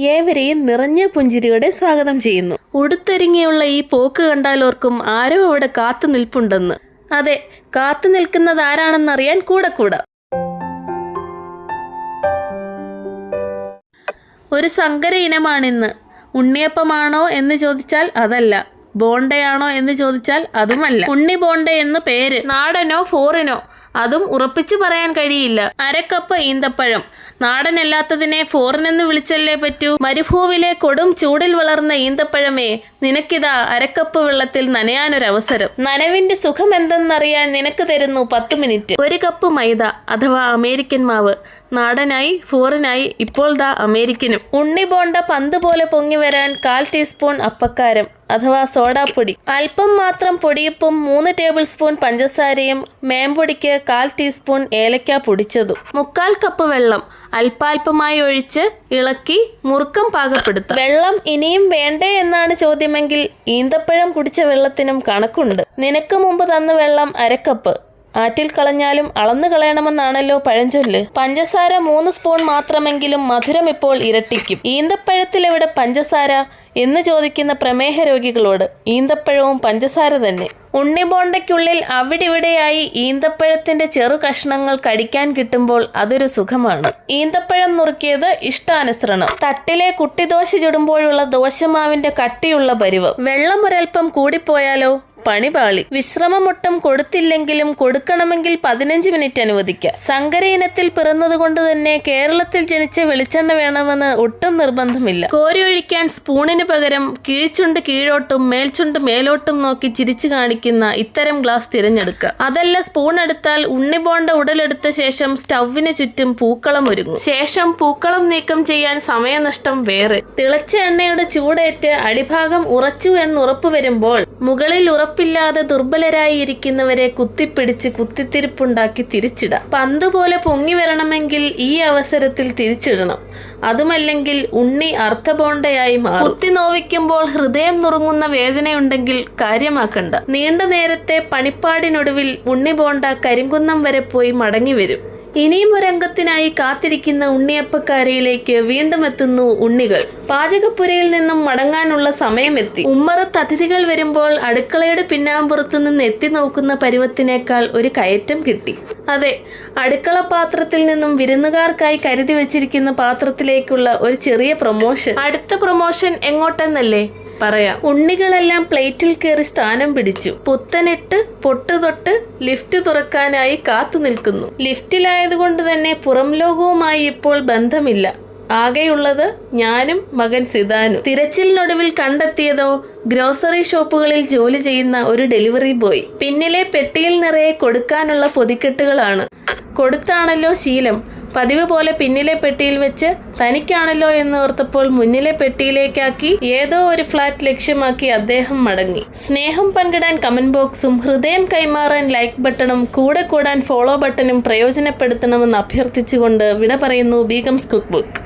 ഏവരെയും നിറഞ്ഞ പുഞ്ചിരിയോടെ സ്വാഗതം ചെയ്യുന്നു. ഉടുത്തൊരുങ്ങിയുള്ള ഈ പോക്ക് കണ്ടാലോർക്കും ആരോ അവിടെ കാത്തു നിൽപ്പുണ്ടെന്ന്. അതെ കാത്തു നിൽക്കുന്നത് ആരാണെന്നറിയാൻ കൂടെ കൂടെ. ഒരു സങ്കര ഇനമാണിന്ന്. ഉണ്ണിയപ്പമാണോ എന്ന് ചോദിച്ചാൽ അതല്ല. ബോണ്ടയാണോ എന്ന് ചോദിച്ചാൽ അതുമല്ല. ഉണ്ണി ബോണ്ട എന്ന് പേര്. നാടനോ ഫോറിനോ. അതും ഉറപ്പിച്ചു പറയാൻ കഴിയില്ല. അരക്കപ്പ് ഈന്തപ്പഴം. നാടനല്ലാത്തതിനെ ഫോറിൻ എന്ന് വിളിച്ചല്ലേ പറ്റൂ? മരുഭൂവിലെ കൊടും ചൂടിൽ വളർന്ന ഈന്തപ്പഴമേ നിനക്കിതാ അരക്കപ്പ് വെള്ളത്തിൽ നനയാനൊരവസരം. നനവിന്റെ സുഖം എന്തെന്നറിയാൻ നിനക്ക് തരുന്നു പത്ത് മിനിറ്റ്. ഒരു കപ്പ് മൈദ അഥവാ അമേരിക്കൻ മാവ്. നാടനായി ഫോറിനായി ഇപ്പോൾ ദാ അമേരിക്കനും. ഉണ്ണി ബോണ്ട പന്ത് പോലെ പൊങ്ങി വരാൻ കാൽ ടീസ്പൂൺ അപ്പക്കാരം. അഥവാ സോഡാപ്പൊടി അല്പം മാത്രം പൊടിയപ്പും മൂന്ന് ടേബിൾ സ്പൂൺ പഞ്ചസാരയും മേമ്പൊടിക്ക് കാൽ ടീസ്പൂൺ ഏലക്ക പൊടിച്ചതും. മുക്കാൽ കപ്പ് വെള്ളം അല്പാൽപമായി ഒഴിച്ച് ഇളക്കി മുറുക്കം പാകപ്പെടുത്താം. വെള്ളം ഇനിയും വേണ്ടേ എന്നാണ് ചോദ്യമെങ്കിൽ ഈന്തപ്പഴം കുടിച്ച വെള്ളത്തിനും കണക്കുണ്ട്. നിനക്ക് മുമ്പ് തന്ന വെള്ളം അരക്കപ്പ്. ആറ്റിൽ കളഞ്ഞാലും അളന്നു കളയണമെന്നാണല്ലോ പഴഞ്ചൊല്ല്. പഞ്ചസാര മൂന്ന് സ്പൂൺ മാത്രമെങ്കിലും മധുരം ഇപ്പോൾ ഇരട്ടിക്കും. ഈന്തപ്പഴത്തിലെവിടെ പഞ്ചസാര? എന്ന് ചോദിക്കുന്ന പ്രമേഹ രോഗികളോട് ഈന്തപ്പഴവും പഞ്ചസാര തന്നെ. ഉണ്ണിബോണ്ടയ്ക്കുള്ളിൽ അവിടിവിടെയായി ഈന്തപ്പഴത്തിന്റെ ചെറു കഷ്ണങ്ങൾ കടിക്കാൻ കിട്ടുമ്പോൾ അതൊരു സുഖമാണ്. ഈന്തപ്പഴം നുറുക്കിയത് ഇഷ്ടാനുസരണം. തട്ടിലെ കുട്ടിദോശ ചുടുമ്പോഴുള്ള ദോശമാവിന്റെ കട്ടിയുള്ള പരിവ്. വെള്ളം ഒരൽപ്പം കൂടിപ്പോയാലോ? പണിപാളി വിശ്രമമൊട്ടും കൊടുത്തില്ലെങ്കിലും കൊടുക്കണമെങ്കിൽ പതിനഞ്ച് മിനിറ്റ് അനുവദിക്കാം സങ്കര ഇനത്തിൽ പിറന്നതുകൊണ്ട് തന്നെ കേരളത്തിൽ ജനിച്ച വെളിച്ചെണ്ണ വേണമെന്ന് ഒട്ടും നിർബന്ധമില്ല. കോരി ഒഴിക്കാൻ സ്പൂണിന് പകരം കീഴ്ചുണ്ട് കീഴോട്ടും മേൽചുണ്ട് മേലോട്ടും നോക്കി ചിരിച്ചു കാണിക്കുന്ന ഇത്തരം ഗ്ലാസ് തിരഞ്ഞെടുക്കുക. അതല്ല സ്പൂൺ എടുത്താൽ ഉണ്ണിബോണ്ട ഉടലെടുത്ത ശേഷം സ്റ്റൗവിന് ചുറ്റും പൂക്കളം ഒരുങ്ങും. ശേഷം പൂക്കളം നീക്കം ചെയ്യാൻ സമയനഷ്ടം വേറെ. തിളച്ച എണ്ണയുടെ ചൂടേറ്റ് അടിഭാഗം ഉറച്ചു എന്ന് ഉറപ്പ് വരുമ്പോൾ മുകളിൽ ഉറപ്പില്ലാതെ ദുർബലരായി ഇരിക്കുന്നവരെ കുത്തിപ്പിടിച്ച് കുത്തിത്തിരിപ്പുണ്ടാക്കി തിരിച്ചിടാം. പന്ത് പോലെ പൊങ്ങി വരണമെങ്കിൽ ഈ അവസരത്തിൽ തിരിച്ചിടണം. അതുമല്ലെങ്കിൽ ഉണ്ണി അർത്ഥബോണ്ടയായി മാറും. കുത്തി നോവിക്കുമ്പോൾ ഹൃദയം നുറുങ്ങുന്ന വേദനയുണ്ടെങ്കിൽ കാര്യമാക്കണ്ട. നീണ്ട നേരത്തെ പണിപ്പാടിനൊടുവിൽ ഉണ്ണി ബോണ്ട കരിങ്കുന്നം വരെ പോയി മടങ്ങി വരും. ഇനിയും ഒരംഗത്തിനായി കാത്തിരിക്കുന്ന ഉണ്ണിയപ്പക്കാരിയിലേക്ക് വീണ്ടും എത്തുന്നു ഉണ്ണികൾ. പാചകപ്പുരയിൽ നിന്നും മടങ്ങാനുള്ള സമയമെത്തി. ഉമ്മറത്ത് അതിഥികൾ വരുമ്പോൾ അടുക്കളയുടെ പിന്നാമ്പുറത്ത് നിന്ന് എത്തി നോക്കുന്ന പരുവത്തിനേക്കാൾ ഒരു കയറ്റം കിട്ടി. അതെ അടുക്കള പാത്രത്തിൽ നിന്നും വിരുന്നുകാർക്കായി കരുതി വെച്ചിരിക്കുന്ന പാത്രത്തിലേക്കുള്ള ഒരു ചെറിയ പ്രൊമോഷൻ. അടുത്ത പ്രൊമോഷൻ എങ്ങോട്ടെന്നല്ലേ? പറയാം. ഉണ്ണികളെല്ലാം പ്ലേറ്റിൽ കയറി സ്ഥാനം പിടിച്ചു. പുത്തനിട്ട് പൊട്ട് തൊട്ട് ലിഫ്റ്റ് തുറക്കാനായി കാത്തു നിൽക്കുന്നു. ലിഫ്റ്റിലായതുകൊണ്ട് തന്നെ പുറം ലോകവുമായി ഇപ്പോൾ ബന്ധമില്ല. ആകെയുള്ളത് ഞാനും മകൻ സിദാനും. തിരച്ചിലിനൊടുവിൽ കണ്ടെത്തിയതോ ഗ്രോസറി ഷോപ്പുകളിൽ ജോലി ചെയ്യുന്ന ഒരു ഡെലിവറി ബോയ്. പിന്നിലെ പെട്ടിയിൽ നിറയെ കൊടുക്കാനുള്ള പൊതിക്കെട്ടുകളാണ്. കൊടുത്താണല്ലോ ശീലം. പതിവ് പോലെ പിന്നിലെ പെട്ടിയിൽ വെച്ച് തനിക്കാണല്ലോ എന്ന് ഓർത്തപ്പോൾ മുന്നിലെ പെട്ടിയിലേക്കാക്കി ഏതോ ഒരു ഫ്ലാറ്റ് ലക്ഷ്യമാക്കി അദ്ദേഹം മടങ്ങി. സ്നേഹം പങ്കിടാൻ കമന്റ് ബോക്സും ഹൃദയം കൈമാറാൻ ലൈക്ക് ബട്ടണും കൂടെ കൂടാൻ ഫോളോ ബട്ടണും പ്രയോജനപ്പെടുത്തണമെന്ന് അഭ്യർത്ഥിച്ചുകൊണ്ട് വിട പറയുന്നു ബീഗംസ് കുക്ക് ബുക്ക്.